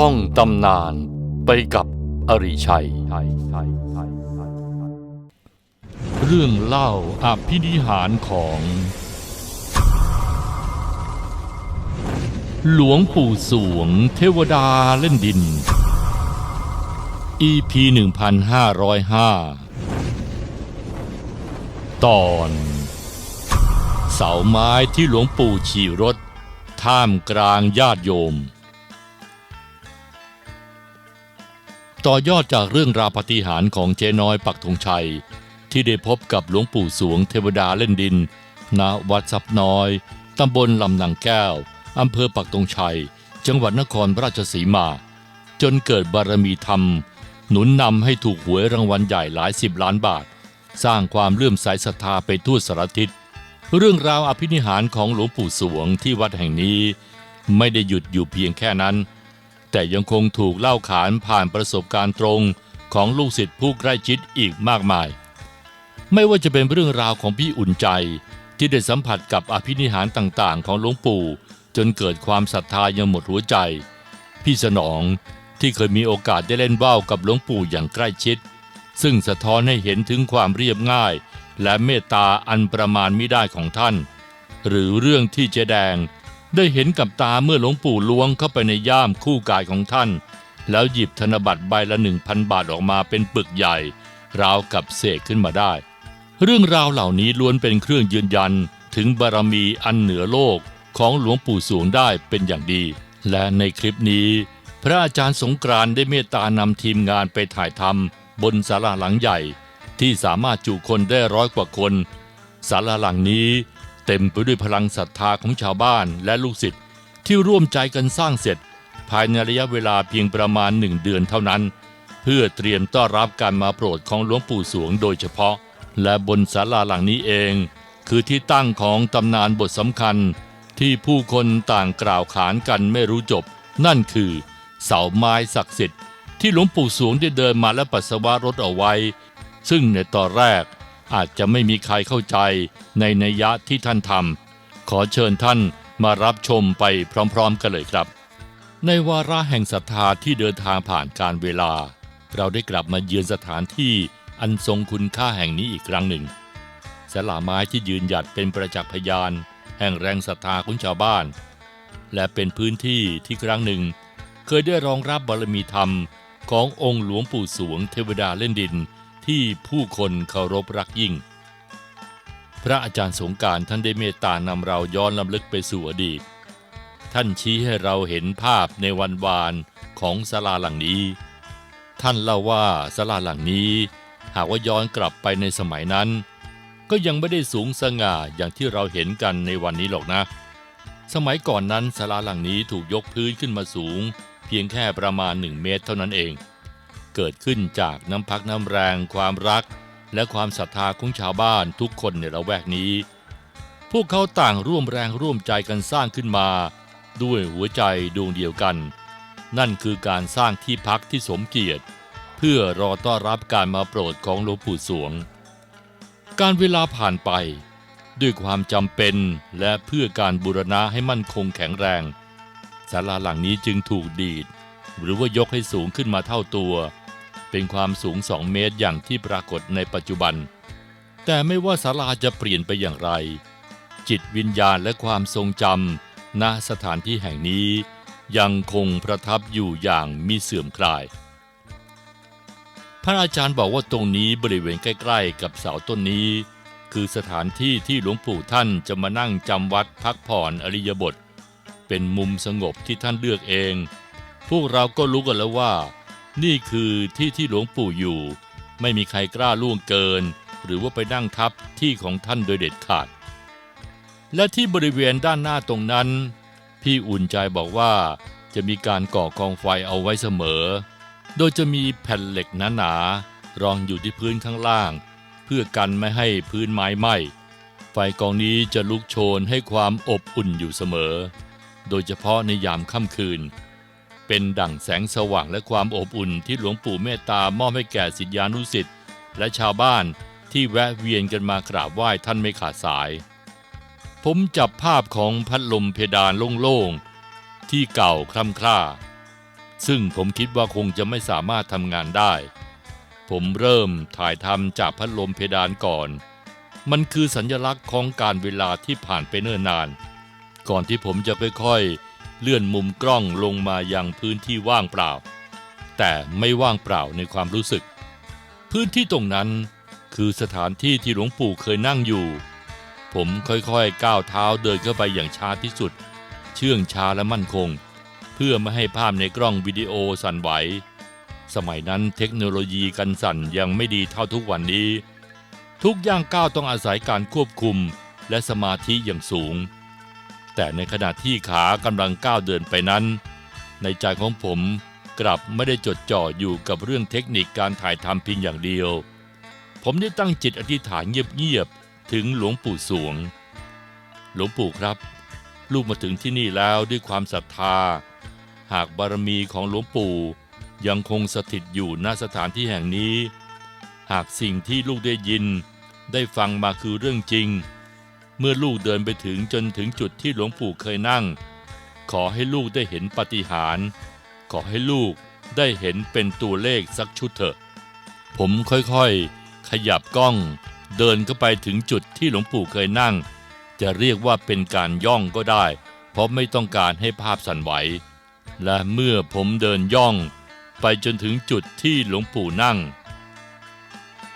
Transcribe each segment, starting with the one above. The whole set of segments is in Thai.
ท่องตำนานไปกับอริชัย เรื่องเล่าอภินิหารของ หลวงปู่สวงเทวดาเล่นดิน EP 1505 ตอน เสาไม้ที่หลวงปู่ขี่รถ ท่ามกลางญาติโยม ต่อยอดจากเรื่องราวปาฏิหารย์ของเจ๊น้อยปักธงชัย ที่ได้พบกับหลวงปู่สวงเทวดาเล่นดิน ณ วัดซับน้อย ตำบลลำนางแก้ว อำเภอปักธงชัย จังหวัดนครราชสีมา จนเกิดบารมีธรรม หนุนนำให้ถูกหวยรางวัลใหญ่หลายสิบล้านบาท สร้างความเลื่อมใสศรัทธาไปทั่วสารทิศเรื่องราวอภินิหารของหลวงปู่สวงที่วัดแห่งนี้ ไม่ได้หยุดอยู่เพียงแค่นั้น แต่ยังคงถูกเล่าขานผ่านประสบการณ์ตรงของลูกศิษย์ผู้ใกล้ชิดอีกมากมาย ไม่ว่าจะเป็นเรื่องราวของพี่อุ่นใจที่ได้สัมผัสกับอภินิหารต่างๆ ของหลวงปู่ จนเกิดความศรัทธายังหมดหัวใจ พี่สนองที่เคยมีโอกาสได้เล่นว่าวกับหลวงปู่อย่างใกล้ชิด ซึ่งสะท้อนให้เห็นถึงความเรียบง่าย และเมตตาอันประมาณไม่ได้ของท่าน หรือเรื่องที่เจแดง ได้เห็นกับตาเมื่อหลวงปู่ล้วงเข้าไปในย่ามคู่กายของท่าน แล้วหยิบธนบัตรใบละหนึ่งพันบาทออกมาเป็นปึกใหญ่ ราวกับเสกขึ้นมาได้ เรื่องราวเหล่านี้ล้วนเป็นเครื่องยืนยันถึงบารมีอันเหนือโลกของหลวงปู่สวงได้เป็นอย่างดี และในคลิปนี้ พระอาจารย์สงกรานได้เมตตานำทีมงานไปถ่ายทำบนศาลาหลังใหญ่ ที่สามารถจุคนได้ร้อยกว่าคนศาลาหลังนี้ เต็มไปด้วยพลังศรัทธาของชาวบ้านและลูกศิษย์ที่ร่วมใจกันสร้างเสร็จ ภายในระยะเวลาเพียงประมาณหนึ่งเดือนเท่านั้น เพื่อเตรียมต้อนรับการมาโปรดของหลวงปู่สวงโดยเฉพาะ และบนศาลาหลังนี้เอง คือที่ตั้งของตำนานบทสำคัญ ที่ผู้คนต่างกล่าวขานกันไม่รู้จบ นั่นคือ เสาไม้ศักดิ์สิทธิ์ที่หลวงปู่สวงได้เดินมาและปัสสาวะรถเอาไว้ ซึ่งในตอนแรก อาจจะไม่มีใครเข้าใจในนัยยะที่ท่านทำขอเชิญท่านมารับชมไปพร้อมๆกันเลยครับ ในวาระแห่งศรัทธาที่เดินทางผ่านการเวลา เราได้กลับมาเยือนสถานที่อันทรงคุณค่าแห่งนี้อีกครั้งหนึ่งศาลาไม้ที่ยืนหยัดเป็นประจักษ์พยาน แห่งแรงศรัทธาของชาวบ้าน และเป็นพื้นที่ที่ครั้งหนึ่ง เคยได้รองรับบารมีธรรมขององค์หลวงปู่สวงเทวดาเล่นดิน ที่ผู้คนเคารพรักยิ่ง พระอาจารย์สงการท่านได้เมตตานำเราย้อนลำลึกไปสู่อดีต ท่านชี้ให้เราเห็นภาพในวันวานของศาลาหลังนี้ ท่านเล่าว่าศาลาหลังนี้ หากว่าย้อนกลับไปในสมัยนั้น ก็ยังไม่ได้สูงสง่าอย่างที่เราเห็นกันในวันนี้หรอกนะ สมัยก่อนนั้นศาลาหลังนี้ถูกยกพื้นขึ้นมาสูง เพียงแค่ประมาณหนึ่งเมตรเท่านั้นเอง เกิดขึ้นจากน้ำพักน้ำแรงความรัก และความศรัทธาของชาวบ้านทุกคนในละแวกนี้ พวกเขาต่างร่วมแรงร่วมใจกันสร้างขึ้นมา ด้วยหัวใจดวงเดียวกัน นั่นคือการสร้างที่พักที่สมเกียรติ เพื่อรอต้อนรับการมาโปรดของหลวงปู่สวง การเวลาผ่านไป ด้วยความจำเป็นและเพื่อการบูรณะให้มั่นคงแข็งแรงศาลาหลังนี้จึงถูกดีด หรือว่ายกให้สูงขึ้นมาเท่าตัว เป็นความสูง 2 เมตรอย่างที่ปรากฏในปัจจุบัน แต่ไม่ว่าศาลาจะเปลี่ยนไปอย่างไร จิตวิญญาณและความทรงจำณสถานที่แห่งนี้ ยังคงประทับอยู่อย่างมีเสื่อมคลาย พระอาจารย์บอกว่าตรงนี้บริเวณใกล้ๆ กับเสาต้นนี้ คือสถานที่ที่หลวงปู่ท่านจะมานั่งจำวัดพักผ่อนอริยบท เป็นมุมสงบที่ท่านเลือกเอง พวกเราก็รู้กันแล้วว่า นี่คือที่ที่หลวงปู่อยู่ ไม่มีใครกล้าล่วงเกิน หรือว่าไปนั่งทับที่ของท่านโดยเด็ดขาด และที่บริเวณด้านหน้าตรงนั้น พี่อุ่นใจบอกว่าจะมีการก่อกองไฟเอาไว้เสมอ โดยจะมีแผ่นเหล็กหนาๆรองอยู่ที่พื้นข้างล่าง เพื่อกันไม่ให้พื้นไม้ไหม้ ไฟกองนี้จะลุกโชนให้ความอบอุ่นอยู่เสมอ โดยเฉพาะในยามค่ำคืน เป็นดั่งแสงสว่างและความอบอุ่นที่หลวงปู่เมตตามอบให้แก่ศิษยานุศิษย์และชาวบ้านที่แวะเวียนกันมากราบไหว้ท่านไม่ขาดสาย ผมจับภาพของพัดลมเพดานโล่งๆ ที่เก่าคล่ำคร่า ซึ่งผมคิดว่าคงจะไม่สามารถทำงานได้ ผมเริ่มถ่ายทำจากพัดลมเพดานก่อน มันคือสัญลักษณ์ของการเวลาที่ผ่านไปเนิ่นนาน ก่อนที่ผมจะค่อยๆ เลื่อนมุมกล้องลงมายังพื้นที่ว่างเปล่า แต่ไม่ว่างเปล่าในความรู้สึก พื้นที่ตรงนั้นคือสถานที่ที่หลวงปู่เคยนั่งอยู่ ผมค่อยๆก้าวเท้าเดินเข้าไปอย่างช้าที่สุด เชื่องช้าและมั่นคง เพื่อไม่ให้ภาพในกล้องวิดีโอสั่นไหว สมัยนั้นเทคโนโลยีกันสั่นยังไม่ดีเท่าทุกวันนี้ ทุกย่างก้าวต้องอาศัยการควบคุมและสมาธิอย่างสูง แต่ในขณะที่ขากำลังก้าวเดินไปนั้น ในใจของผมกลับไม่ได้จดจ่ออยู่กับเรื่องเทคนิคการถ่ายทำเพียงอย่างเดียว ผมได้ตั้งจิตอธิษฐานเงียบๆถึงหลวงปู่สวง หลวงปู่ครับ ลูกมาถึงที่นี่แล้วด้วยความศรัทธา หากบารมีของหลวงปู่ยังคงสถิตอยู่ณสถานที่แห่งนี้ หากสิ่งที่ลูกได้ยิน ได้ฟังมาคือเรื่องจริง เมื่อลูกเดินไปถึงจนถึงจุดที่หลวงปู่เคยนั่ง ขอให้ลูกได้เห็นปาฏิหาร ขอให้ลูกได้เห็นเป็นตัวเลขสักชุดเถอะ ผมค่อยๆ ขยับกล้อง เดินเข้าไปถึงจุดที่หลวงปู่เคยนั่ง จะเรียกว่าเป็นการย่องก็ได้ เพราะไม่ต้องการให้ภาพสั่นไหว และเมื่อผมเดินย่อง ไปจนถึงจุดที่หลวงปู่นั่ง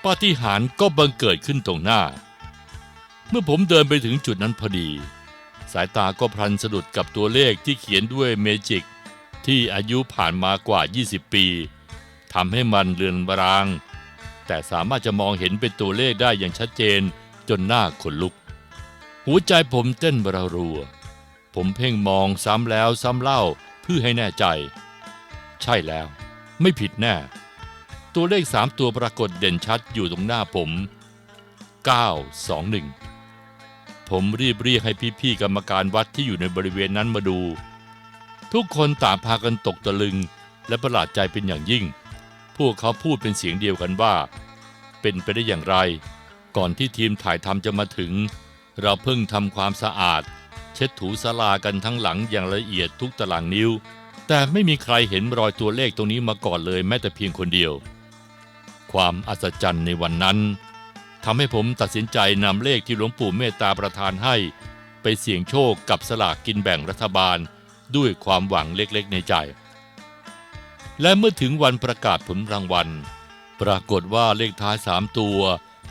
ปาฏิหารก็บังเกิดขึ้นตรงหน้า เมื่อผมเดินไปถึงจุดนั้นพอดี สายตาก็พลันสะดุดกับตัวเลขที่เขียนด้วยเมจิก ที่อายุผ่านมากว่า 20 ปีทำให้มันเลือนบราง แต่สามารถจะมองเห็นเป็นตัวเลขได้อย่างชัดเจนจนหน้าขนลุก หัวใจผมเต้นระรัว ผมเพ่งมองซ้ำแล้วซ้ำเล่าเพื่อให้แน่ใจ ใช่แล้ว ไม่ผิดแน่ ตัวเลขสามตัวปรากฏเด่นชัดอยู่ตรงหน้าผม 921 ผมรีบเรียกให้พี่ๆกรรมการวัดที่อยู่ในบริเวณนั้นมาดู ทุกคนต่างพากันตกตะลึง และประหลาดใจเป็นอย่างยิ่ง พวกเขาพูดเป็นเสียงเดียวกันว่า เป็นไปได้อย่างไร ก่อนที่ทีมถ่ายทำจะมาถึง เราเพิ่งทำความสะอาด เช็ดถูสลากันทั้งหลังอย่างละเอียดทุกตารางนิ้ว แต่ไม่มีใครเห็นรอยตัวเลขตรงนี้มาก่อนเลยแม้แต่เพียงคนเดียว ความอัศจรรย์ในวันนั้น ทำให้ผมตัดสินใจนำเลขที่หลวงปู่เมตตาประทานให้ ไปเสี่ยงโชคกับสลากกินแบ่งรัฐบาล ด้วยความหวังเล็กๆในใจ และเมื่อถึงวันประกาศผลรางวัล ปรากฏว่าเลขท้าย3ตัว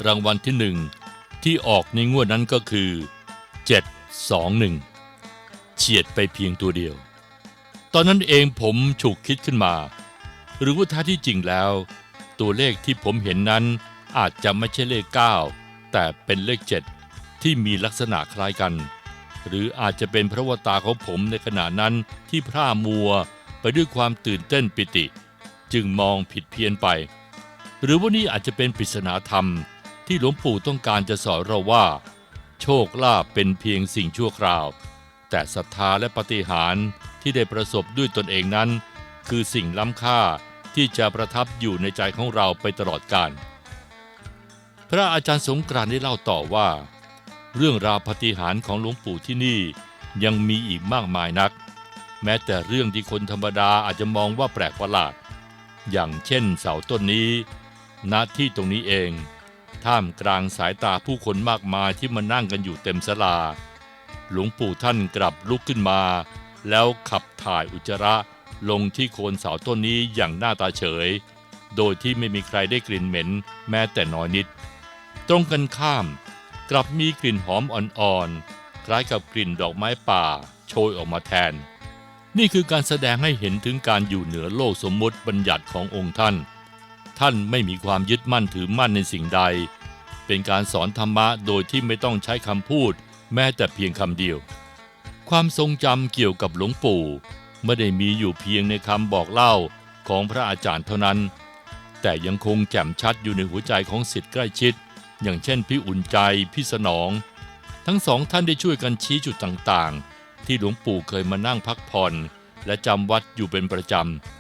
รางวัลที่หนึ่งที่ออกในงวดนั้นก็คือ 721 เฉียดไปเพียงตัวเดียว ตอนนั้นเองผมฉุกคิดขึ้นมา หรือว่าท้ที่จริงแล้ว ตัวเลขที่ผมเห็นนั้น อาจจะไม่ใช่เลข 9 แต่เป็นเลข 7 ที่มีลักษณะคล้ายกัน หรืออาจจะเป็นเพราะว่าตาของผมในขณะนั้นที่พร่ามัวไปด้วยความตื่นเต้นปิติ จึงมองผิดเพี้ยนไป หรือว่านี่อาจจะเป็นปริศนาธรรม ที่หลวงปู่ต้องการจะสอนเราว่า โชคลาภเป็นเพียงสิ่งชั่วคราว แต่ศรัทธาและปฏิหารที่ได้ประสบด้วยตนเองนั้น คือสิ่งล้ำค่าที่จะประทับอยู่ในใจของเราไปตลอดกาล พระอาจารย์สงกรานได้เล่าต่อว่า เรื่องราวปฏิหารของหลวงปู่ที่นี่ยังมีอีกมากมายนัก แม้แต่เรื่องที่คนธรรมดาอาจจะมองว่าแปลกประหลาด อย่างเช่นเสาต้นนี้ณที่ตรงนี้เอง ท่ามกลางสายตาผู้คนมากมายที่มานั่งกันอยู่เต็มศาลา หลวงปู่ท่านกลับลุกขึ้นมา แล้วขับถ่ายอุจจาระลงที่โคนเสาต้นนี้อย่างหน้าตาเฉย โดยที่ไม่มีใครได้กลิ่นเหม็นแม้แต่น้อยนิด ตรงกันข้าม กลับมีกลิ่นหอมอ่อนๆ คล้ายกับกลิ่นดอกไม้ป่า โชยออกมาแทน นี่คือการแสดงให้เห็นถึงการอยู่เหนือโลกสมมติบัญญัติขององค์ท่าน ท่านไม่มีความยึดมั่นถือมั่นในสิ่งใด เป็นการสอนธรรมะโดยที่ไม่ต้องใช้คำพูด แม้แต่เพียงคำเดียว ความทรงจำเกี่ยวกับหลวงปู่ไม่ได้มีอยู่เพียงในคำบอกเล่าของพระอาจารย์เท่านั้น แต่ยังคงแจ่มชัดอยู่ในหัวใจของสิทธิ์ใกล้ชิด อย่างเช่นพี่อุ่นใจพี่สนอง ทั้งสองท่านได้ช่วยกันชี้จุดต่างๆ ที่หลวงปู่เคยมานั่งพักผ่อนและจำวัดอยู่เป็นประจ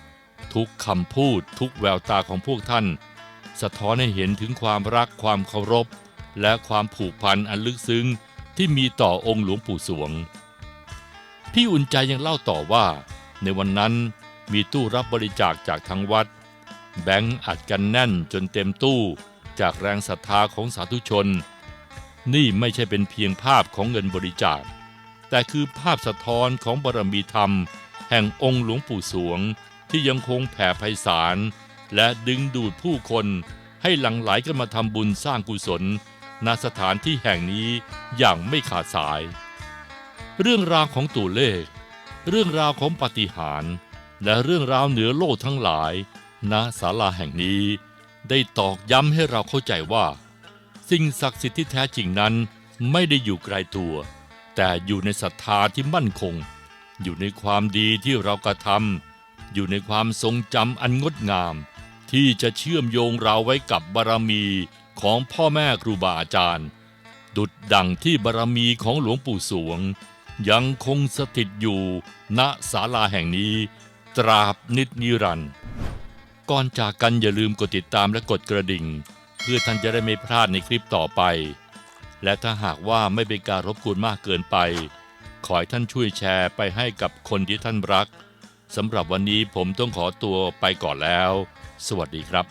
ำ ทุกคำพูดทุกแววตาของพวกท่าน สะท้อนให้เห็นถึงความรักความเคารพ และความผูกพันอันลึกซึ้งที่มีต่อองค์หลวงปู่สวง พี่อุ่นใจยังเล่าต่อว่า ในวันนั้นมีตู้รับบริจาคจากทางวัด แบงค์อัดกันแน่นจนเต็มตู้ จากแรงศรัทธาของสาธุชน นี่ไม่ใช่เป็นเพียงภาพของเงินบริจาค แต่คือภาพสะท้อนของบารมีธรรม แห่งองค์หลวงปู่สวง ที่ยังคงแผ่ไพศาลและดึงดูดผู้คนให้หลั่งไหลกันมาทำบุญสร้างกุศลณสถานที่แห่งนี้อย่างไม่ขาดสาย เรื่องราวของตัวเลข เรื่องราวของปฏิหาร และเรื่องราวเหนือโลกทั้งหลาย ณศาลาแห่งนี้ ได้ตอกย้ำให้เราเข้าใจว่า สิ่งศักดิ์สิทธิ์ที่แท้จริงนั้นไม่ได้อยู่ไกลตัว แต่อยู่ในศรัทธาที่มั่นคง อยู่ในความดีที่เรากระทำอยู่ในความทรงจำอันงดงาม ที่จะเชื่อมโยงเราไว้กับบารมีของพ่อแม่ครูบาอาจารย์ ดุดดังที่บารมีของหลวงปู่สวง ยังคงสถิตอยู่ณศาลาแห่งนี้ ตราบนิจนิรันดร์ ก่อนจากกันอย่าลืมกดติดตามและกดกระดิ่ง เพื่อท่านจะได้ไม่พลาดในคลิปต่อไป และถ้าหากว่าไม่เป็นการรบกวนมากเกินไป ขอให้ท่านช่วยแชร์ไปให้กับคนที่ท่านรักสำหรับวันนี้ผมต้องขอตัวไปก่อนแล้ว สวัสดีครับ